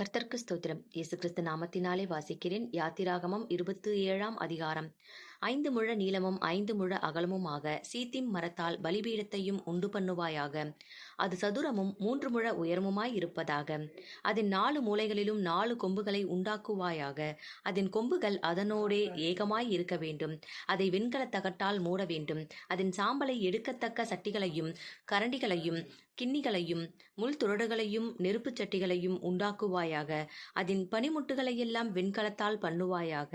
கர்த்தர்க்கு ஸ்தோத்திரம். இயேசு கிறிஸ்து நாமத்தினாலே வாசிக்கிறேன். யாத்திராகமம் இருபத்தி ஏழாம் அதிகாரம். ஐந்து முழ நீளமும் ஐந்து முழ அகலமுமாக சீத்திம் மரத்தால் பலிபீடத்தையும் உண்டு பண்ணுவாயாக. அது சதுரமும் மூன்று முழ உயரமுமாய் இருப்பதாக. அதன் நாலு மூலைகளிலும் நாலு கொம்புகளை உண்டாக்குவாயாக. அதன் கொம்புகள் அதனோடே ஏகமாய் இருக்க வேண்டும். அதை வெண்கலத் தகட்டால் மூட வேண்டும். அதன் சாம்பலை எடுக்கத்தக்க சட்டிகளையும் கரண்டிகளையும் கிண்ணிகளையும் முள் துரடுகளையும் நெருப்புச் சட்டிகளையும் உண்டாக்குவாயாக. அதன் பனிமுட்டுகளையெல்லாம் வெண்கலத்தால் பண்ணுவாயாக.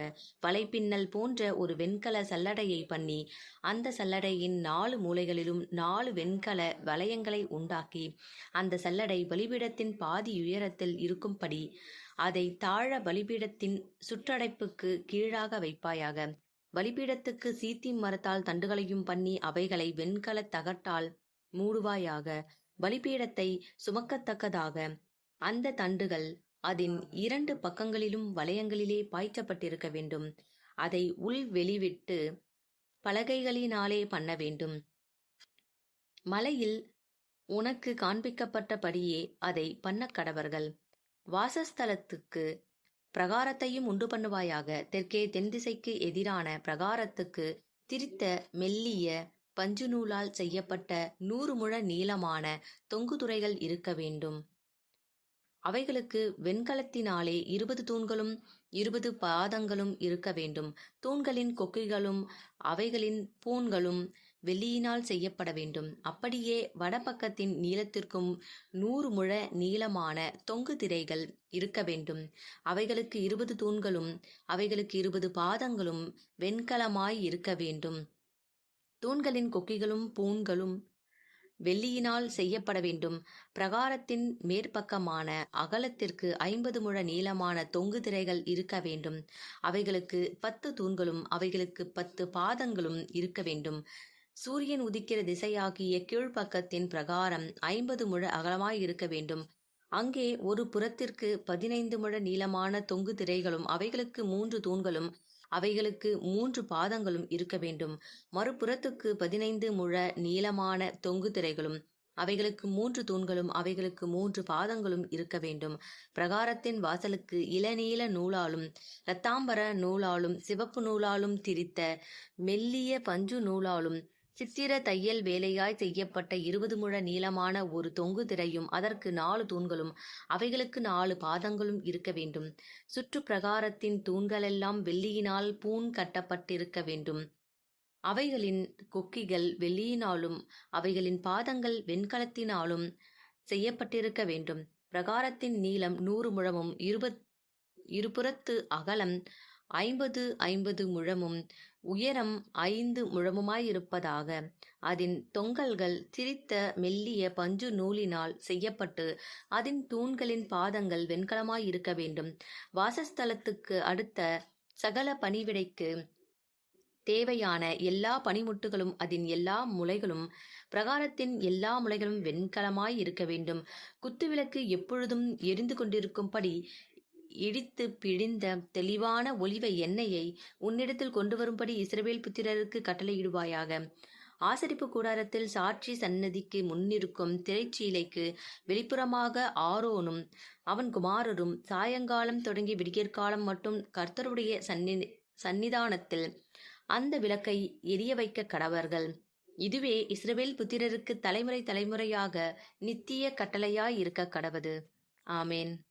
வலைப்பின்னல் போன்ற ஒரு வெண்கல சல்லடையை பண்ணி அந்த சல்லடையின் நாலு மூலைகளிலும் நாலு வெண்கல வளையங்களை உண்டாக்கி அந்த சல்லடை பலிபீடத்தின் பாதி உயரத்தில் இருக்கும்படி அதை தாழ பலிபீடத்தின் சுற்றடைப்புக்கு கீழாக வைப்பாயாக. பலிபீடத்துக்கு சீத்தி மரத்தால் தண்டுகளையும் பண்ணி அவைகளை வெண்கல தகட்டால் மூடுவாயாக. பலிபீடத்தை சுமக்கத்தக்கதாக. அந்த தண்டுகள் அதன் இரண்டு பக்கங்களிலும் வளையங்களிலே பாய்ச்சப்பட்டிருக்க வேண்டும். அதை உள் வெளிவிட்டு பலகைகளினாலே பண்ண வேண்டும். மலையில் உனக்கு காண்பிக்கப்பட்டபடியே அதை பண்ண கடவர்கள். வாசஸ்தலத்துக்கு பிரகாரத்தையும் உண்டு பண்ணுவாயாக. தெற்கே தென் திசைக்கு எதிரான பிரகாரத்துக்கு திரித்த மெல்லிய பஞ்சு நூலால் செய்யப்பட்ட நூறு முழ நீளமான தொங்குதுறைகள் இருக்க வேண்டும். அவைகளுக்கு வெண்கலத்தினாலே இருபது தூண்களும் இருபது பாதங்களும் இருக்க வேண்டும். தூண்களின் கொக்கிகளும் அவைகளின் பூண்களும் வெள்ளியினால் செய்யப்பட வேண்டும். அப்படியே வடபக்கத்தின் நீளத்திற்கும் நூறு முழ நீளமான தொங்கு திரைகள் இருக்க வேண்டும். அவைகளுக்கு இருபது தூண்களும் அவைகளுக்கு இருபது பாதங்களும் வெண்கலமாய் இருக்க வேண்டும். தூண்களின் கொக்கிகளும் பூண்களும் வெள்ளியினால் செய்யப்பட வேண்டும். பிரகாரத்தின் மேற்பக்கமான அகலத்திற்கு ஐம்பது முழ நீளமான தொங்கு திரைகள் இருக்க வேண்டும். அவைகளுக்கு பத்து தூண்களும் அவைகளுக்கு பத்து பாதங்களும் இருக்க வேண்டும். சூரியன் உதிக்கிற திசையாகிய கீழ்ப்பக்கத்தின் பிரகாரம் ஐம்பது முழ அகலமாய் இருக்க வேண்டும். அங்கே ஒரு புறத்திற்கு பதினைந்து முழ நீளமான தொங்கு திரைகளும் அவைகளுக்கு மூன்று தூண்களும் அவைகளுக்கு மூன்று பாதங்களும் இருக்க வேண்டும். மறுபுறத்துக்கு பதினைந்து முழ நீளமான தொங்கு திரைகளும் அவைகளுக்கு மூன்று தூண்களும் அவைகளுக்கு மூன்று பாதங்களும் இருக்க வேண்டும். பிரகாரத்தின் வாசலுக்கு இளநீல நூலாலும் இரத்தாம்பர நூலாலும் சிவப்பு நூலாலும் திரித்த மெல்லிய பஞ்சு நூலாலும் சித்திர தையல் வேலையாய் செய்யப்பட்ட இருபது முழ நீளமான ஒரு தொங்கு திரையும் அதற்கு நாலு தூண்களும் அவைகளுக்கு நாலு பாதங்களும் இருக்க வேண்டும். சுற்று பிரகாரத்தின் தூண்களெல்லாம் வெள்ளியினால் பூண் கட்டப்பட்டிருக்க வேண்டும். அவைகளின் கொக்கிகள் வெள்ளியினாலும் அவைகளின் பாதங்கள் வெண்கலத்தினாலும் செய்யப்பட்டிருக்க வேண்டும். பிரகாரத்தின் நீளம் நூறு முழமும் இருபத் இருபுறத்து அகலம் ஐம்பது ஐம்பது முழமும் உயரம் ஐந்து முழமுமாயிருப்பதாக அதன் தொங்கல்கள் திரித்த மெல்லிய பஞ்சு நூலினால் செய்யப்பட்டு அதன் தூண்களின் பாதங்கள் வெண்கலமாயிருக்க வேண்டும். வாசஸ்தலத்துக்கு அடுத்த சகல பணிவிடைக்கு தேவையான எல்லா பனிமுட்டுகளும் அதன் எல்லா முளைகளும் பிரகாரத்தின் எல்லா முளைகளும் வெண்கலமாய் இருக்க வேண்டும். குத்துவிளக்கு எப்பொழுதும் எரிந்து கொண்டிருக்கும்படி இடித்து பிழிந்த தெளிவான ஒலிவ எண்ணெயை உன்னிடத்தில் கொண்டு வரும்படி இஸ்ரவேல் புத்திரருக்கு கட்டளையிடுவாயாக. ஆசரிப்பு கூடாரத்தில் சாட்சி சன்னதிக்கு முன்னிருக்கும் திரைச்சீலைக்கு வெளிப்புறமாக ஆரோனும் அவன் குமாரரும் சாயங்காலம் தொடங்கி விடியற்காலம் மட்டும் கர்த்தருடைய சன்னி சன்னிதானத்தில் அந்த விளக்கை எரிய வைக்க கடவர்கள். இதுவே இஸ்ரவேல் புத்திரருக்கு தலைமுறை தலைமுறையாக நித்திய கட்டளையாய் இருக்க கடவது. ஆமேன்.